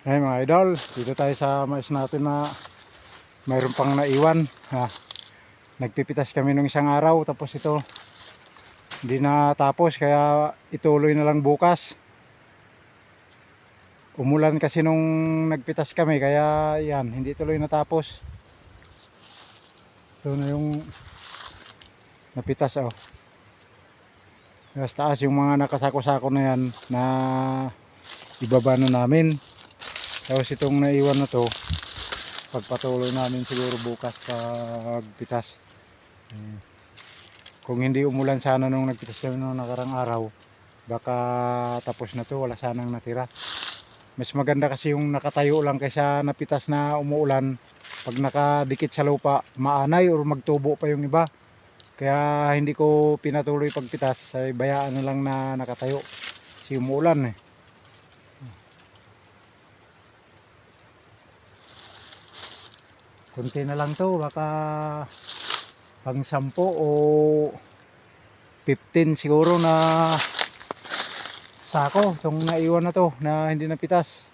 Ay mga idol, dito tayo sa mais natin na mayroon pang naiwan. Ha. Nagpipitas kami nung isang araw tapos ito hindi na tapos kaya ituloy na lang bukas. Umulan kasi nung nagpitas kami kaya yan, hindi tuloy natapos. Ito na yung napitas oh. Sa taas yung mga nakasako-sako na yan na ibaba na namin. Tapos itong naiwan na to, pagpatuloy namin siguro bukas pagpitas. Eh, Kung hindi umulan sana nung nagpitas kami nung nakarang araw, baka tapos na to, wala sanang natira. Mas maganda kasi yung nakatayo lang kaysa napitas na umuulan. Pag nakadikit sa lupa, maanay or magtubo pa yung iba. Kaya hindi ko pinatuloy pagpitas, ay bayaan na lang na nakatayo. Kasi umuulan eh. Kunti na lang to, baka pang 10 o 15 siguro na sako itong naiwan na to na hindi napitas.